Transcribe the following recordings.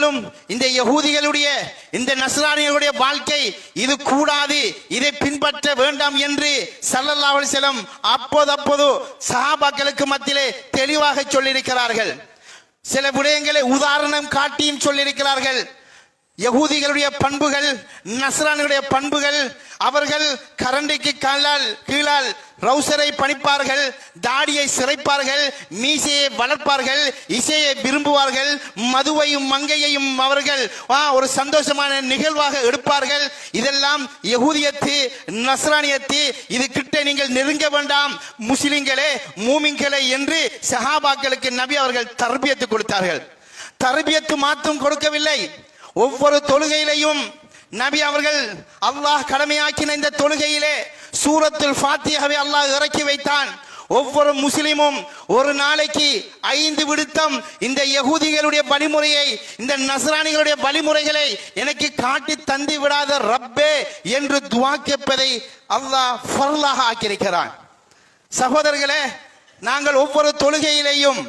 ஆனாலும் இந்த யகூதிகளுடைய இந்த நஸ்ரானிகளுடைய வாழ்க்கை இது கூடாது இதை பின்பற்ற வேண்டாம் என்று சல்லல்லாஹு அலைஹி அப்போது அப்போது சஹாபாக்களுக்கு மத்தியிலே தெளிவாக சொல்லியிருக்கிறார்கள். சில விடயங்களை உதாரணம் காட்டியும் சொல்லியிருக்கிறார்கள். யகூதிகளுடைய பண்புகள் நசரானுடைய பண்புகள் அவர்கள் கரண்டிக்கு காலால் கீழால் ரவுசரை பணிப்பார்கள் தாடியை சிறைப்பார்கள் மீசையை வளர்ப்பார்கள் இசையை விரும்புவார்கள் மதுவையும் மங்கையையும் அவர்கள் ஆ, ஒரு சந்தோஷமான நிகழ்வாக எடுப்பார்கள். இதெல்லாம் யகூதியத்து நஸ்ரானியத்து இது கிட்ட நீங்கள் நெருங்க வேண்டாம் முஸ்லிம்களே மூமிங்களே என்று சஹாபாக்களுக்கு நபி அவர்கள் தர்பியத்து கொடுத்தார்கள். தர்பியத்து மாற்றும் கொடுக்கவில்லை. ஒவ்வொரு தொழுகையிலையும் நபி அவர்கள் அல்லாஹ் கடமையாக்கின இந்த தொழுகையிலே சூரத்தில் ஃபாத்தியாவை அல்லாஹ் இறக்கி வைத்தான். ஒவ்வொரு முஸ்லிமும் ஒரு நாளைக்கு ஐந்து விடுத்தம் இந்த யகூதிகளுடைய வழிமுறையை இந்த நஸ்ரானிகளுடைய வழிமுறைகளை எனக்கு காட்டி தந்து விடாத ரப்பே என்று துவா கேட்பதை அல்லாஹ் ஃபர்லாக ஆக்கியிருக்கிறான். சகோதரர்களே நாங்கள் ஒவ்வொரு தொழுகையிலேயும்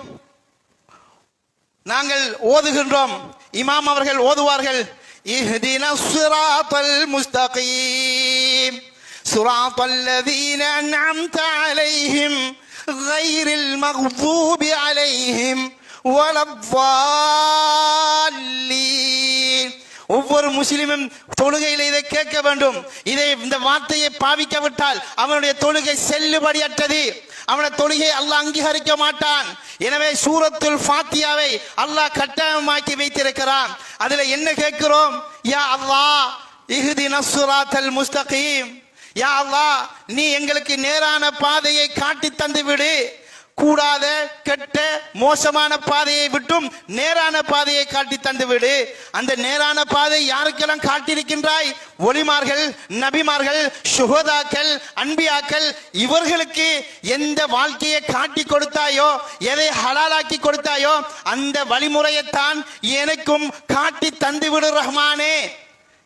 நாங்கள் ஓதுகின்றோம். இமாம் அவர்கள் ஓதுவார்கள் இஹ்தின சுராத்தல் முஸ்தகீம் சுராத்தல் லதீன அன்அம்த அலைஹிம் கைரில் மக்பூபி அலைஹிம் ஒவ்வொரு முஸ்லிமும் தொழுகையில் இதை கேட்க வேண்டும். இதை இந்த வார்த்தையை பாவிக்காவிட்டால் அவனுடைய தொழுகை செல்லுபடியற்றது. அவனுடைய தொழுகையை அல்லாஹ் அங்கீகரிக்க மாட்டான். எனவே சூரத்துல் ஃபாத்தியாவை அல்லாஹ் கட்டாயமாக்கி வைத்திருக்கிறான். அதுல என்ன கேட்கிறோம்? யா அல்லாஹ் இஹ்தி நஸ்ராத்தல் முஸ்தகீம். யா அல்லாஹ் நீ எங்களுக்கு நேரான பாதையை காட்டி தந்து விடு கூடாத கெட்ட மோசமான பாதையை விட்டும் நேரான பாதையை காட்டி தந்துவிடு அந்த நேரான பாதை யாருக்கெல்லாம் காட்டியிருக்கின்றாய்? ஒளிமார்கள் நபிமார்கள் சுகதாக்கள் அன்பியாக்கள் இவர்களுக்கு எந்த வாழ்க்கையை காட்டி கொடுத்தாயோ எதை ஹலாலாக்கி கொடுத்தாயோ அந்த வழிமுறையைத்தான் எனக்கும் காட்டி தந்துவிடு ரஹ்மானே.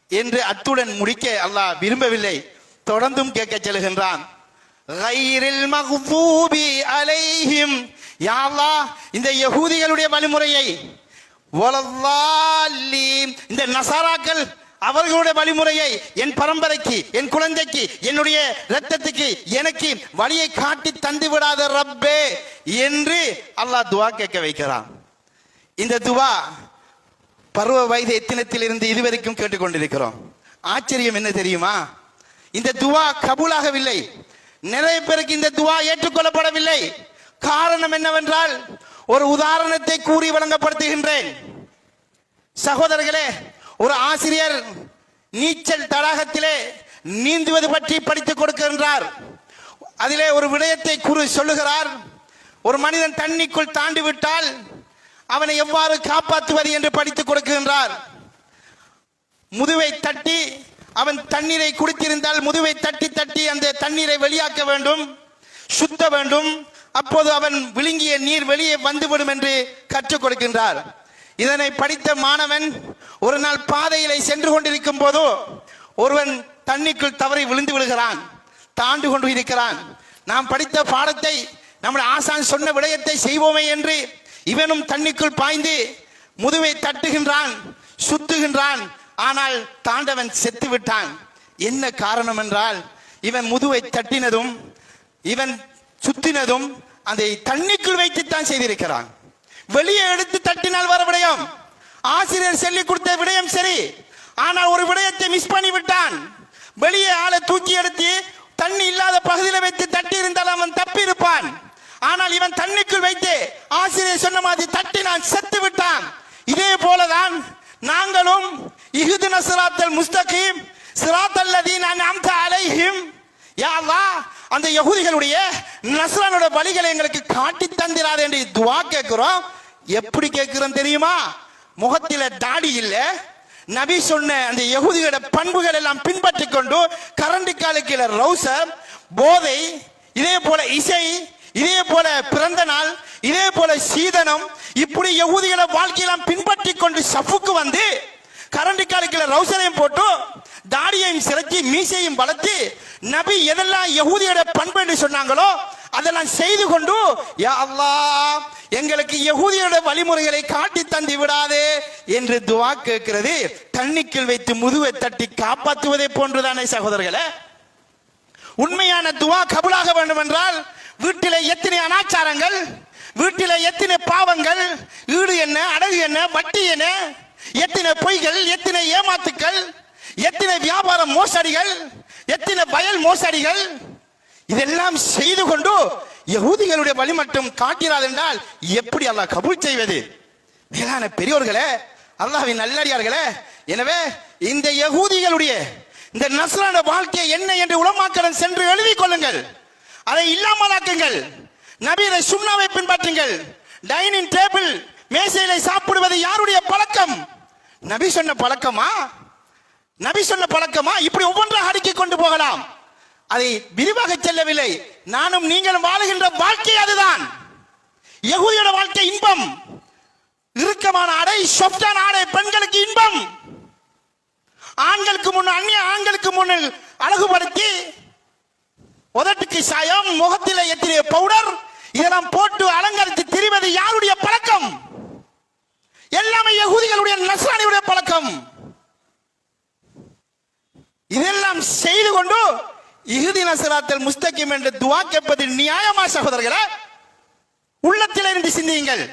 என்று அத்துடன் முடிக்க அல்லாஹ் விரும்பவில்லை. தொடர்ந்தும் கேட்க செல்கின்றான். கைரில் மக்தூபி அலைஹிம். யாவா இந்த யகூதிகளுடைய வழிமுறையை. இந்த நசாராக்கள் அவர்களுடைய வழிமுறையை என் பரம்பரைக்கு என் குழந்தைக்கு என்னுடைய ரத்தத்துக்கு எனக்கு வழியை காட்டி தந்து விடாத ரப்பே என்று அல்லாஹ் துவா கேட்க வைக்கிறான். இந்த துவா பருவ வயது எத்தினத்திலிருந்து இதுவரைக்கும் கேட்டுக்கொண்டிருக்கிறோம். ஆச்சரியம் என்ன தெரியுமா? இந்த துவா கபூலாகவில்லை. நிறைய பேருக்கு இந்த துவா ஏற்றுக்கொள்ளப்படவில்லை. காரணம் என்னவென்றால் ஒரு உதாரணத்தை கூறி வழங்கப்படுத்துகின்றேன். சகோதரர்களே ஒரு ஆசிரியர் நீச்சல் தடாகத்திலே நீந்துவது பற்றி படித்துக் கொடுக்கின்றார். அதிலே ஒரு விடயத்தை கூறி சொல்லுகிறார். ஒரு மனிதன் தண்ணிக்குள் தாண்டி விட்டால் அவனை எவ்வாறு காப்பாற்றுவது என்று படித்துக் கொடுக்கின்றார். முதுவை தட்டி அவன் தண்ணீரை குடித்திருந்தால் முதுவை தட்டி தட்டி அந்த தண்ணீரை வெளியாக்க வேண்டும் சுத்த வேண்டும். அப்போது அவன் விழுங்கிய நீர் வெளியே வந்துவிடும் என்று கற்றுக் கொடுக்கின்றார். இதனை படித்த மாணவன் ஒரு நாள் பாதையிலே சென்று கொண்டிருக்கும் போதோ ஒருவன் தண்ணிக்குள் தவறி விழுந்து விழுகிறான் தாண்டு கொண்டு இருக்கிறான். நாம் படித்த பாடத்தை நம்முடைய ஆசான் சொன்ன விடயத்தை செய்வோமே என்று இவனும் தண்ணிக்குள் பாய்ந்து முதுவை தட்டுகின்றான் சுத்துகின்றான். ஆனால் தாண்டவன் செத்து விட்டான். என்ன காரணம் என்றால் இவன் முதுவை தட்டினதும் இவன் சுத்தினதும் அதை தண்ணிக்குள் வைத்துத்தான் செய்திருக்கிறான். வெளியே எடுத்து தட்டினால் வர விடயம். ஆசிரியர் சொல்லி கொடுத்த விடயம் சரி. ஆனால் ஒரு விடயத்தை மிஸ் பண்ணி விட்டான் வெளியே ஆளை தூக்கி எடுத்து தண்ணி இல்லாத பகுதியில் வைத்து தட்டி இருந்தால் அவன் தப்பி இருப்பான் ஆனால் இவன் தண்ணிக்குள் வைத்து ஆசிரியர் சொன்ன மாதிரி தட்டினான் செத்து விட்டான். இதே போல நாங்களும் இஹுதின சிராத்தல் முஸ்தகீம் சிராத்தல் லதீன அன்அம்த அலைஹிம். யா அந்த யகுதிகளுடைய நஸ்ரானோட வழிகளை எங்களுக்கு காட்டி தந்திராது என்று துவா கேட்கிறோம். எப்படி கேட்கிறோம் தெரியுமா? முகத்தில தாடி இல்ல. நபி சொன்ன அந்த யகுதியோட பண்புகள் எல்லாம் பின்பற்றி கொண்டு கரண்டி காலுக்கில ரவுசர் போதை இதே போல இசை இதே போல பிறந்த நாள் இதே சீதனம் இப்படி யகூதிகளை வாழ்க்கையெல்லாம் பின்பற்றி கொண்டு சஃபுக்கு வந்து கரண்டி காலுக்கில ரவுசரையும் போட்டு தாடியையும் சிறக்கி மீசையும் வளர்த்து நபி எதெல்லாம் யகூதியோட பண்பு என்று சொன்னாங்களோ அதெல்லாம் செய்து கொண்டு அல்லா எங்களுக்கு யகூதியோட வழிமுறைகளை காட்டி தந்து விடாதே என்று துவா கேட்கிறது. தண்ணிக்குள் வைத்து முதுவை தட்டி காப்பாற்றுவதை போன்றுதானே சகோதரர்களே. உண்மையான துவா கபுலாக வேண்டும் என்றால் வீட்டிலே எத்தனை அனாச்சாரங்கள்? வீட்டில் எத்தனை பாவங்கள் ஈடு என்ன அடகு என்ன வட்டி என்ன எத்தனை பொய்கள் எத்தனை ஏமாத்துக்கள் எத்தனை வியாபார மோசடிகள் எத்தனை வயல் மோசடிகள் இதெல்லாம் செய்து கொண்டு யகூதிகளுடைய வழி மட்டும் காட்டினார் என்றால் எப்படி அல்லாஹ் கபூல் செய்வது? மேலான பெரியோர்களே அல்லாஹின் நல்லடியார்களே எனவே இந்த யகூதிகளுடைய இந்த நசலான வாழ்க்கை என்ன என்று உலமாக்கடன் சென்று எழுதி கொள்ளுங்கள். அதை இல்லாமலாக்குங்கள். நபீரை சுண்ணாவை பின்பற்றுங்கள். டைனிங் டேபிள் மேசையில சாப்பிடுவது யாருடைய பழக்கம்? நபி சொன்ன பழக்கமா? நபி சொன்ன பழக்கமா? இப்படி ஒவ்வொன்றாக அடுக்கி கொண்டு போகலாம். அதை விரிவாக செல்லவில்லை. நானும் நீங்களும் வாழுகின்ற வாழ்க்கை அதுதான். யகுதியோட வாழ்க்கை இன்பம். இறுக்கமான ஆடை சொப்டான ஆடை பெண்களுக்கு இன்பம். ஆண்களுக்கு முன் அந்நிய ஆண்களுக்கு முன்னில் அழகுபடுத்தி உதட்டுக்கு சாயம் முகத்திலே எத்திரிய பவுடர் இதெல்லாம் போட்டு அலங்கரித்து திரிவது யாருடைய பழக்கம்? எல்லாமே யகுதிகளுடைய நஸ்ரானியுடைய பழக்கம். இதெல்லாம் செய்து கொண்டு இறுதி நசராத்தல் முஸ்தகிம் என்று துவா கேட்பது நியாயமா சகோதரர்களே உள்ளத்திலிருந்து சிந்தியுங்கள்.